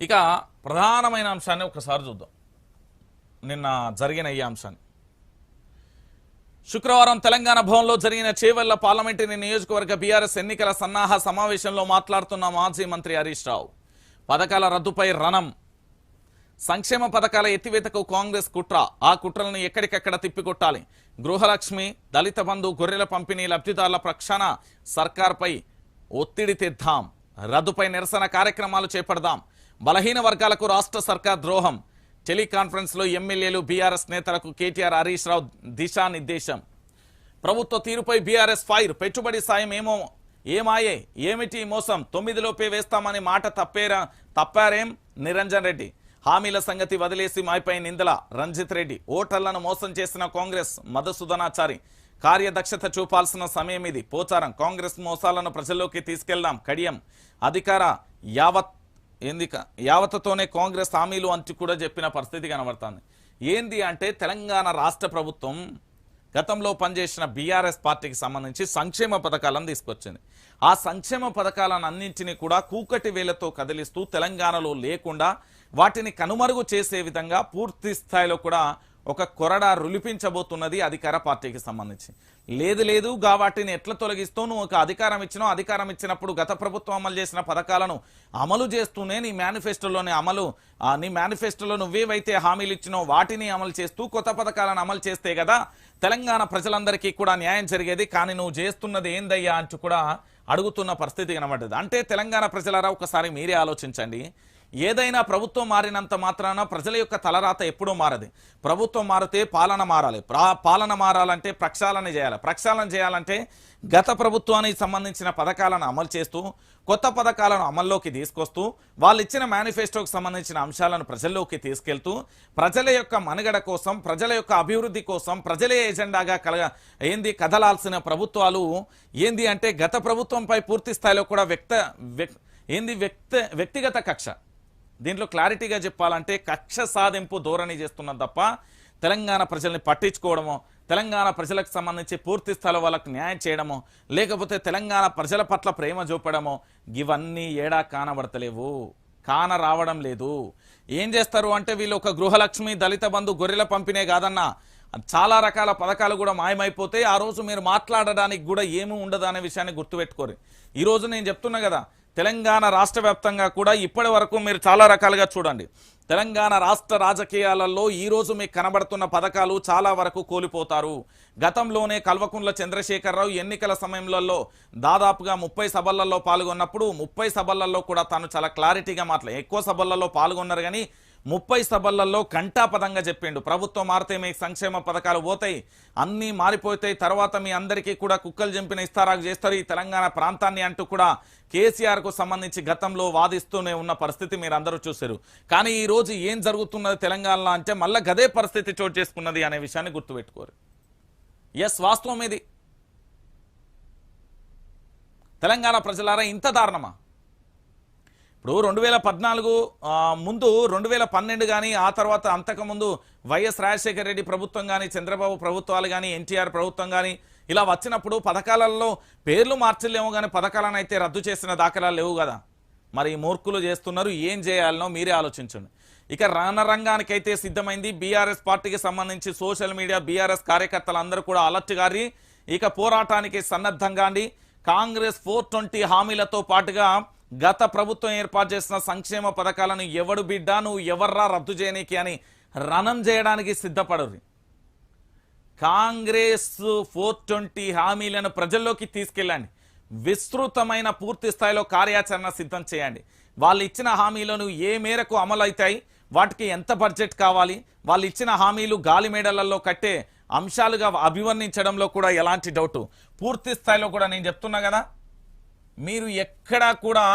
ఇక ప్రధానమైన అంశాన్ని ఒకసారి చూద్దాం. నిన్న జరిగిన ఈ అంశాన్ని. శుక్రవారం తెలంగాణ భవన్లో జరిగిన చేవెళ్ళ పార్లమెంటరీ నియోజకవర్గ బీఆర్ఎస్ ఎన్నికల సన్నాహ సమావేశంలో మాట్లాడుతున్న మాజీ మంత్రి హరీష్ రావు పథకాల రద్దుపై రణం సంక్షేమ పథకాల ఎత్తివేతకు కాంగ్రెస్ కుట్ర ఆ కుట్రలను ఎక్కడికక్కడ తిప్పికొట్టాలి గృహలక్ష్మి దళిత బంధు గొర్రెల పంపిణీ లబ్ధిదారుల ప్రక్షాళన సర్కార్పై ఒత్తిడి తెద్దాం రద్దుపై నిరసన కార్యక్రమాలు చేపడదాం బలహీన వర్గాలకు రాష్ట్ర సర్కార్ ద్రోహం. టెలికాన్ఫరెన్స్లో ఎమ్మెల్యేలు బీఆర్ఎస్ నేతలకు కేటీఆర్ హరీష్ రావు దిశానిర్దేశం. ప్రభుత్వ తీరుపై బీఆర్ఎస్ ఫైర్ పెట్టుబడి సాయం ఏమో ఏమాయే ఏమిటి మోసం? తొమ్మిదిలోపే వేస్తామని మాట తప్పేరా? తప్పారేం? నిరంజన్ రెడ్డి. హామీల సంగతి వదిలేసి మాపై నిందల. రంజిత్ రెడ్డి. ఓటర్లను మోసం చేసిన కాంగ్రెస్ మధుసూదనాచారి. కార్యదక్షత చూపాల్సిన సమయం ఇది. పోచారం. కాంగ్రెస్ మోసాలను ప్రజల్లోకి తీసుకెళ్దాం. కడియం. అధికార యావత్ ఏంది యావతతోనే కాంగ్రెస్ హామీలు అంటూ కూడా చెప్పిన పరిస్థితి కనబడుతుంది. ఏంది అంటే తెలంగాణ రాష్ట్ర ప్రభుత్వం గతంలో పనిచేసిన బీఆర్ఎస్ పార్టీకి సంబంధించి సంక్షేమ పథకాలను తీసుకొచ్చింది. ఆ సంక్షేమ పథకాలను అన్నింటినీ కూడా కూకటి వేలతో కదిలిస్తూ తెలంగాణలో లేకుండా వాటిని కనుమరుగు చేసే విధంగా పూర్తి స్థాయిలో కూడా ఒక కొరడా రులిపించబోతున్నది అధికార పార్టీకి సంబంధించి. లేదు లేదు వాటిని ఎట్లా తొలగిస్తూ నువ్వు ఒక అధికారం ఇచ్చినావు అధికారం ఇచ్చినప్పుడు గత ప్రభుత్వం అమలు చేసిన పథకాలను అమలు చేస్తూనే నీ మేనిఫెస్టోలోని అమలు నీ మేనిఫెస్టోలో నువ్వేవైతే హామీలు ఇచ్చినావు వాటిని అమలు చేస్తూ కొత్త పథకాలను అమలు చేస్తే కదా తెలంగాణ ప్రజలందరికీ కూడా న్యాయం జరిగేది. కానీ నువ్వు చేస్తున్నది ఏందయ్యా అంటూ కూడా అడుగుతున్న పరిస్థితి కనబడ్డది. అంటే తెలంగాణ ప్రజలారా ఒకసారి మీరే ఆలోచించండి. ఏదైనా ప్రభుత్వం మారినంత మాత్రాన ప్రజల యొక్క తలరాత ఎప్పుడూ మారదు. ప్రభుత్వం మారితే పాలన మారాలి. ప్రా- పాలన మారాలంటే ప్రక్షాళన చేయాలి. ప్రక్షాళన చేయాలంటే గత ప్రభుత్వానికి సంబంధించిన పథకాలను అమలు చేస్తూ కొత్త పథకాలను అమల్లోకి తీసుకొస్తూ వాళ్ళు ఇచ్చిన మేనిఫెస్టోకి సంబంధించిన అంశాలను ప్రజల్లోకి తీసుకెళ్తూ ప్రజల యొక్క మనుగడ కోసం ప్రజల యొక్క అభివృద్ధి కోసం ప్రజలే ఎజెండాగా కలగ ఏంది కదలాల్సిన ప్రభుత్వాలు ఏంది అంటే గత ప్రభుత్వంపై పూర్తి స్థాయిలో కూడా వ్యక్త ఏంది వ్యక్త వ్యక్తిగత కక్ష. దీంట్లో క్లారిటీగా చెప్పాలంటే కక్ష సాధింపు ధోరణి చేస్తున్నది తప్ప తెలంగాణ ప్రజల్ని పట్టించుకోవడమో తెలంగాణ ప్రజలకు సంబంధించి పూర్తి స్థలం వాళ్ళకు న్యాయం చేయడమో లేకపోతే తెలంగాణ ప్రజల పట్ల ప్రేమ చూపడమో ఇవన్నీ ఏడా కానబడతలేవు. కాన రావడం లేదు. ఏం చేస్తారు అంటే వీళ్ళు ఒక గృహలక్ష్మి దళిత బంధు గొర్రెల పంపిణీ కాదన్నా. చాలా రకాల పథకాలు కూడా మాయమైపోతే ఆ రోజు మీరు మాట్లాడడానికి కూడా ఏమీ ఉండదు అనే విషయాన్ని గుర్తుపెట్టుకోరు. ఈ రోజు నేను చెప్తున్నా కదా తెలంగాణ రాష్ట్ర వ్యాప్తంగా కూడా ఇప్పటి వరకు మీరు చాలా రకాలుగా చూడండి. తెలంగాణ రాష్ట్ర రాజకీయాలలో ఈరోజు మీకు కనబడుతున్న పథకాలు చాలా వరకు కోల్పోతారు. గతంలోనే కల్వకుంట్ల చంద్రశేఖరరావు ఎన్నికల సమయంలో దాదాపుగా ముప్పై సభలలో పాల్గొన్నప్పుడు ముప్పై సభలలో కూడా తాను చాలా క్లారిటీగా మాట్లా ఎక్కువ సభలలో పాల్గొన్నారు కానీ ముప్పై సభలలో కంటాపదంగా చెప్పిండు. ప్రభుత్వం మారితే మీకు సంక్షేమ పథకాలు పోతాయి. అన్నీ మారిపోతాయి. తర్వాత మీ అందరికీ కూడా కుక్కలు చంపిన ఇస్తారాకు చేస్తారు. ఈ తెలంగాణ ప్రాంతాన్ని అంటూ కూడా కేసీఆర్కు సంబంధించి గతంలో వాదిస్తూనే ఉన్న పరిస్థితి మీరు అందరూ చూశారు. కానీ ఈ రోజు ఏం జరుగుతున్నది తెలంగాణలో అంటే మళ్ళీ గదే పరిస్థితి చోటు చేసుకున్నది అనే విషయాన్ని గుర్తుపెట్టుకోరు. ఎస్ వాస్తవం ఇది తెలంగాణ ప్రజలారా ఇంత దారుణమా? ఇప్పుడు రెండు వేల పద్నాలుగు ముందు రెండు వేల పన్నెండు కానీ ఆ తర్వాత అంతకుముందు వైఎస్ రాజశేఖర రెడ్డి ప్రభుత్వం కానీ చంద్రబాబు ప్రభుత్వాలు కానీ ఎన్టీఆర్ ప్రభుత్వం కానీ ఇలా వచ్చినప్పుడు పథకాలలో పేర్లు మార్చలేము కానీ పథకాలను అయితే రద్దు చేసిన దాఖలాలు లేవు కదా. మరి మూర్ఖులు చేస్తున్నారు ఏం చేయాలనో మీరే ఆలోచించండి. ఇక రణరంగానికైతే సిద్ధమైంది బీఆర్ఎస్ పార్టీకి సంబంధించి సోషల్ మీడియా బీఆర్ఎస్ కార్యకర్తలు అందరూ కూడా అలర్ట్ గారి. ఇక పోరాటానికి సన్నద్ధంగా కాంగ్రెస్ ఫోర్ ట్వంటీ హామీలతో పాటుగా గత ప్రభుత్వం ఏర్పాటు చేసిన సంక్షేమ పథకాలను ఎవడు బిడ్డా నువ్వు ఎవర్రా రద్దు చేయనీకి అని రణం చేయడానికి సిద్ధపడరు. కాంగ్రెస్ ఫోర్ ట్వంటీ హామీలను ప్రజల్లోకి తీసుకెళ్ళండి. విస్తృతమైన పూర్తి స్థాయిలో కార్యాచరణ సిద్ధం చేయండి. వాళ్ళు ఇచ్చిన హామీలను ఏ మేరకు అమలవుతాయి వాటికి ఎంత బడ్జెట్ కావాలి వాళ్ళు ఇచ్చిన హామీలు గాలి మేడలలో కట్టే అంశాలుగా అభివర్ణించడంలో కూడా ఎలాంటి డౌటు? పూర్తి స్థాయిలో కూడా నేను చెప్తున్నా కదా మీరు ఎక్కడా కూడా